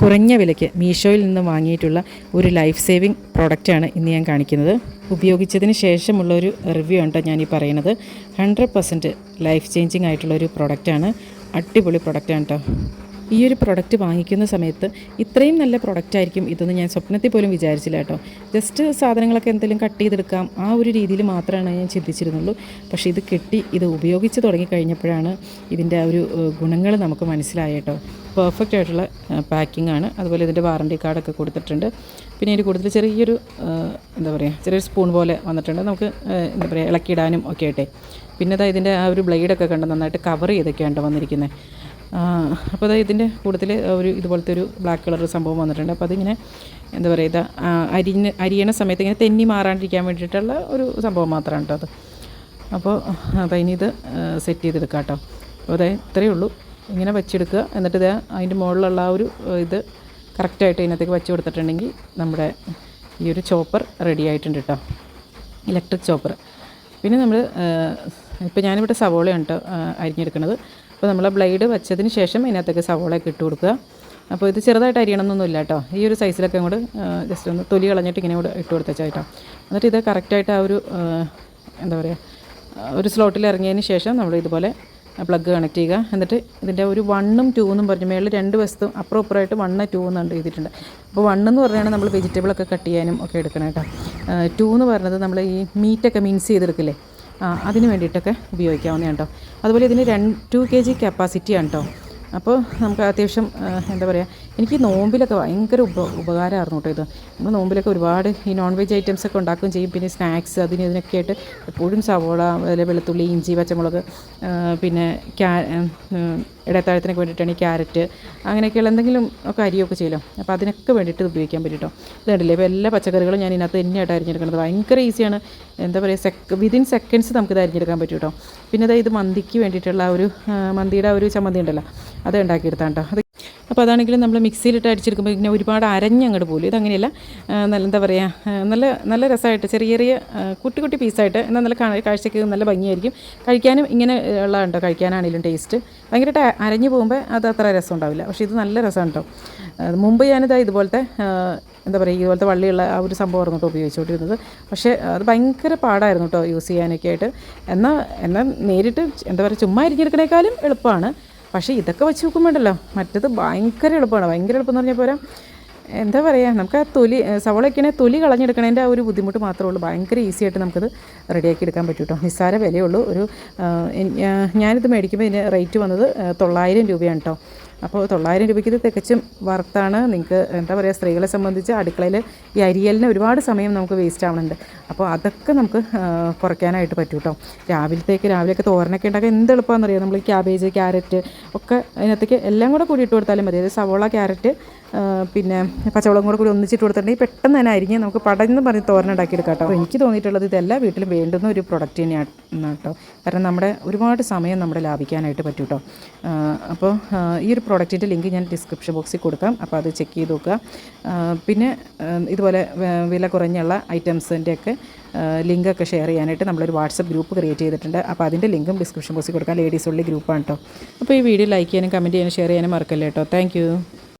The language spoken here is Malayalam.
കുറഞ്ഞ വിലയ്ക്ക് മീഷോയിൽ നിന്ന് വാങ്ങിയിട്ടുള്ള ഒരു ലൈഫ് സേവിങ് പ്രോഡക്റ്റാണ് ഇന്ന് ഞാൻ കാണിക്കുന്നത്. ഉപയോഗിച്ചതിന് ശേഷമുള്ള ഒരു റിവ്യൂ ആണ് ഞാൻ ഈ പറയുന്നത്. ഹൺഡ്രഡ് പെർസെന്റ് ലൈഫ് ചേഞ്ചിങ് ആയിട്ടുള്ള ഒരു പ്രോഡക്റ്റാണ് അടിപൊളി പ്രോഡക്റ്റാണ് കേട്ടോ ഈ ഒരു പ്രൊഡക്റ്റ് വാങ്ങിക്കുന്ന സമയത്ത് ഇത്രയും നല്ല പ്രൊഡക്റ്റ് ആയിരിക്കും ഇതെന്ന് ഞാൻ സ്വപ്നത്തിൽ പോലും വിചാരിച്ചില്ല കേട്ടോ ജസ്റ്റ് സാധനങ്ങളൊക്കെ എന്തെങ്കിലും കട്ട് ചെയ്തെടുക്കാം. ആ ഒരു രീതിയിൽ മാത്രമാണ് ഞാൻ ചിന്തിച്ചിരുന്നുള്ളൂ. പക്ഷേ ഇത് കിട്ടി ഇത് ഉപയോഗിച്ച് തുടങ്ങിക്കഴിഞ്ഞപ്പോഴാണ് ഇതിന്റെ ആ ഒരു ഗുണങ്ങൾ നമുക്ക് മനസ്സിലായ കേട്ടോ പെർഫെക്റ്റ് ആയിട്ടുള്ള പാക്കിംഗ് ആണ്. അതുപോലെ ഇതിന്റെ വാറണ്ടി കാർഡൊക്കെ കൊടുത്തിട്ടുണ്ട്. പിന്നെ ഇതിന്റെ കൂടുതൽ ചെറിയൊരു എന്താ പറയുക ചെറിയൊരു സ്പൂൺ പോലെ വന്നിട്ടുണ്ട്. നമുക്ക് എന്താ പറയുക ഇളക്കിയിടാനും ഒക്കെ ആയിട്ടെ. പിന്നെ അതാ ഇതിന്റെ ആ ഒരു ബ്ലേഡൊക്കെ കണ്ട് നന്നായിട്ട് കവർ ചെയ്തൊക്കെയാണ് വന്നിരിക്കുന്നത് അപ്പോൾ അതായത് ഇതിന്റെ കൂട്ടത്തിൽ ഒരു ഇതുപോലത്തെ ഒരു ബ്ലാക്ക് കളർ സംഭവം വന്നിട്ടുണ്ട്. അപ്പോൾ അതിങ്ങനെ എന്താ പറയുക അരിഞ്ഞ് അരിയണ സമയത്ത് ഇങ്ങനെ തെന്നി മാറാണ്ടിരിക്കാൻ വേണ്ടിയിട്ടുള്ള ഒരു സംഭവം മാത്രമാണ് കേട്ടോ അത്. അപ്പോൾ അതായത് ഇത് സെറ്റ് ചെയ്തെടുക്കാം കേട്ടോ അപ്പോൾ അതായത് ഇത്രയേ ഉള്ളൂ. ഇങ്ങനെ വെച്ചെടുക്കുക. എന്നിട്ട് ഇത് അതിന്റെ മുകളിലുള്ള ആ ഒരു ഇത് കറക്റ്റായിട്ട് ഇതിനകത്തേക്ക് വെച്ച് കൊടുത്തിട്ടുണ്ടെങ്കിൽ നമ്മുടെ ഈ ഒരു ചോപ്പർ റെഡി ആയിട്ടുണ്ട് കേട്ടോ ഇലക്ട്രിക് ചോപ്പർ. പിന്നെ നമ്മൾ ഇപ്പോൾ ഞാനിവിടെ സവോളയാണ് കേട്ടോ അരിഞ്ഞെടുക്കുന്നത് അപ്പോൾ നമ്മൾ ബ്ലേഡ് വെച്ചതിന് ശേഷം ഇതിനകത്തേക്ക് സവോളയൊക്കെ ഇട്ട് കൊടുക്കുക. അപ്പോൾ ഇത് ചെറുതായിട്ട് അരിയണമെന്നൊന്നുമില്ല കേട്ടോ ഈ ഒരു സൈസിലൊക്കെ അങ്ങോട്ട് ജസ്റ്റ് ഒന്ന് തൊലി കളഞ്ഞിട്ട് ഇങ്ങനെ കൂടെ ഇട്ട് കൊടുത്തേച്ചാൽ കേട്ടോ എന്നിട്ട് ഇത് കറക്റ്റായിട്ട് ആ ഒരു എന്താ പറയുക ഒരു സ്ലോട്ടിൽ ഇറങ്ങിയതിന് ശേഷം നമ്മൾ ഇതുപോലെ പ്ലഗ് കണക്ട് ചെയ്യുക. എന്നിട്ട് ഇതിന്റെ ഒരു വണ്ണും ടൂ എന്നും പറഞ്ഞു മേളിൽ രണ്ട് വസ്തു അപ്പുറം വണ്ണ വണ്ണ് ടൂ എന്നുണ്ട് ചെയ്തിട്ടുണ്ട്. അപ്പോൾ വണ്ണെന്ന് പറഞ്ഞാൽ നമ്മൾ വെജിറ്റബിളൊക്കെ കട്ട് ചെയ്യാനും ഒക്കെ എടുക്കണം കേട്ടോ. ടൂ എന്ന് പറയുന്നത് നമ്മൾ ഈ മീറ്റൊക്കെ മിൻസ് ചെയ്തെടുക്കില്ലേ? അതിന് വേണ്ടിയിട്ടൊക്കെ ഉപയോഗിക്കാവുന്നതാണ് കേട്ടോ. അതുപോലെ ഇതിന് രണ്ട് ടു കെ ജി കപ്പാസിറ്റിയാണ് കേട്ടോ. അപ്പോൾ നമുക്ക് അത്യാവശ്യം എന്താ പറയുക എനിക്ക് നോമ്പിലൊക്കെ ഭയങ്കര ഉപ ഉപകാരമായിരുന്നു കേട്ടോ ഇത്. നമ്മൾ നോമ്പിലൊക്കെ ഒരുപാട് ഈ നോൺ വെജ് ഐറ്റംസ് ഒക്കെ ഉണ്ടാക്കുകയും ചെയ്യും. പിന്നെ സ്നാക്സ് അതിന് ഇതിനൊക്കെ ആയിട്ട് എപ്പോഴും സവോള അതുപോലെ വെളുത്തുള്ളി ഇഞ്ചി പച്ചമുളക് പിന്നെ ക്യാ ഇടത്താഴത്തിനൊക്കെ വേണ്ടിയിട്ടാണ് ഈ ക്യാരറ്റ് അങ്ങനെയൊക്കെയുള്ള എന്തെങ്കിലും ഒക്കെ അരിയൊക്കെ ചെയ്യലോ അപ്പോൾ അതിനൊക്കെ വേണ്ടിയിട്ട് ഉപയോഗിക്കാൻ പറ്റും കേട്ടോ ഇത് കണ്ടില്ലേ ഇപ്പോൾ എല്ലാ പച്ചക്കറികളും ഞാൻ ഇതിനകത്ത് തന്നെയായിട്ട് അരിഞ്ഞെടുക്കുന്നത്. ഭയങ്കര ഈസിയാണ്. എന്താ പറയുക സെക്ക് വിതിൻ സെക്കൻഡ്സ് നമുക്കിത് അരിഞ്ഞെടുക്കാൻ പറ്റും കേട്ടോ പിന്നെ ഇത് മന്തിക്ക് വേണ്ടിയിട്ടുള്ള ഒരു മന്തിയുടെ ഒരു ചമ്മന്തി ഉണ്ടല്ലോ. അത് ഉണ്ടാക്കിയെടുത്താണ് കേട്ടോ അത് അപ്പോൾ അതാണെങ്കിലും നമ്മൾ മിക്സിയിലിട്ട് അടിച്ചെടുക്കുമ്പോൾ ഇങ്ങനെ ഒരുപാട് അരഞ്ഞങ്ങോട്ട് പോലും ഇതങ്ങനെയല്ല. നല്ല എന്താ പറയുക നല്ല നല്ല രസമായിട്ട് ചെറിയ ചെറിയ കുട്ടി കുട്ടി പീസായിട്ട് എന്നാൽ നല്ല കാഴ്ചയ്ക്ക് നല്ല ഭംഗിയായിരിക്കും. കഴിക്കാനും ഇങ്ങനെ ഉള്ളതുണ്ടോ കഴിക്കാനാണെങ്കിലും ടേസ്റ്റ്. ഭയങ്കരമായിട്ട് അരഞ്ഞു പോകുമ്പോൾ അത് അത്ര രസം ഉണ്ടാവില്ല. പക്ഷേ ഇത് നല്ല രസമാണ് കേട്ടോ മുമ്പ് ഞാനിതാ ഇതുപോലത്തെ എന്താ പറയുക ഇതുപോലത്തെ വള്ളിയുള്ള ആ ഒരു സംഭവം കേട്ടോ ഉപയോഗിച്ചുകൊണ്ടിരുന്നത്. പക്ഷേ അത് ഭയങ്കര പാടായിരുന്നു കേട്ടോ യൂസ് ചെയ്യാനൊക്കെ ആയിട്ട് എന്നാൽ എന്നാൽ നേരിട്ട് എന്താ പറയുക ചുമ്മാ ഇരിഞ്ഞെടുക്കണേക്കാളും എളുപ്പമാണ്. പക്ഷേ ഇതൊക്കെ വെച്ച് നോക്കുമ്പോണ്ടല്ലോ മറ്റത് ഭയങ്കര എളുപ്പമാണ്. ഭയങ്കര എളുപ്പം എന്ന് പറഞ്ഞാൽ പോരാ എന്താ പറയുക നമുക്ക് ആ തൊലി സവളയ്ക്കണേ സവോളയൊക്കെ തൊലി കളഞ്ഞെടുക്കണതിന്റെ ആ ഒരു ബുദ്ധിമുട്ട് മാത്രമേ ഉള്ളൂ. ഭയങ്കര ഈസി ആയിട്ട് നമുക്കത് റെഡിയാക്കി എടുക്കാൻ പറ്റും കേട്ടോ നിസ്സാര വിലയുള്ളൂ ഒരു ഞാനിത് മേടിക്കുമ്പോൾ ഇതിന് റേറ്റ് വന്നത് തൊള്ളായിരം രൂപയാണ് കേട്ടോ അപ്പോൾ തൊള്ളായിരം രൂപയ്ക്ക് ഇത് തികച്ചും വർത്താണ് നിങ്ങൾക്ക് എന്താ പറയുക സ്ത്രീകളെ സംബന്ധിച്ച് അടുക്കളയിൽ ഈ അരിയലിന് ഒരുപാട് സമയം നമുക്ക് വേസ്റ്റ് ആവുന്നുണ്ട് അപ്പോൾ അതൊക്കെ നമുക്ക് കുറയ്ക്കാനായിട്ട് പറ്റും കേട്ടോ രാവിലത്തേക്ക് രാവിലെയൊക്കെ തോരനൊക്കെ ഉണ്ടാക്കാൻ എന്ത് എളുപ്പമാണെന്ന് അറിയാം നമ്മൾ ക്യാബേജ് ക്യാരറ്റ് ഒക്കെ അതിനകത്തേക്ക് എല്ലാം കൂടെ കൂടി ഇട്ട് കൊടുത്താലും മതി. അതായത് സവോള ക്യാരറ്റ് പിന്നെ പച്ചവളം കൂടെ കൂടി ഒന്നിച്ചിട്ട് കൊടുത്തിട്ടുണ്ടെങ്കിൽ പെട്ടെന്ന് തന്നെ അരിഞ്ഞ് നമുക്ക് പടന്ന് പറഞ്ഞ് തോരൻ ഉണ്ടാക്കിയെടുക്കാം കേട്ടോ എനിക്ക് തോന്നിയിട്ടുള്ളത് ഇതെല്ലാം വീട്ടിലും വേണ്ടുന്ന ഒരു പ്രൊഡക്റ്റ് തന്നെയാണ് കേട്ടോ കാരണം നമ്മുടെ ഒരുപാട് സമയം നമ്മുടെ ലാഭിക്കാനായിട്ട് പറ്റും കേട്ടോ അപ്പോൾ ഈ ഒരു പ്രോഡക്റ്റിന്റെ ലിങ്ക് ഞാൻ ഡിസ്ക്രിപ്ഷൻ ബോക്സിൽ കൊടുക്കാം. അപ്പോൾ അത് ചെക്ക് ചെയ്ത് നോക്കുക. പിന്നെ ഇതുപോലെ വില കുറഞ്ഞുള്ള ഐറ്റംസിന്റെയൊക്കെ ലിങ്കൊക്കെ ഷെയർ ചെയ്യാനായിട്ട് നമ്മളൊരു വാട്സപ്പ് ഗ്രൂപ്പ് ക്രിയേറ്റ് ചെയ്തിട്ടുണ്ട്. അപ്പോൾ അതിന്റെ ലിങ്കും ഡിസ്ക്രിപ്ഷൻ ബോക്സിൽ കൊടുക്കാം. ലേഡീസ് ഉള്ളി ഗ്രൂപ്പാണ് കേട്ടോ അപ്പോൾ ഈ വീഡിയോ ലൈക്ക് ചെയ്യാനും കമന്റ് ചെയ്യാനും ഷെയർ ചെയ്യാനും മറക്കല്ലേ കേട്ടോ താങ്ക്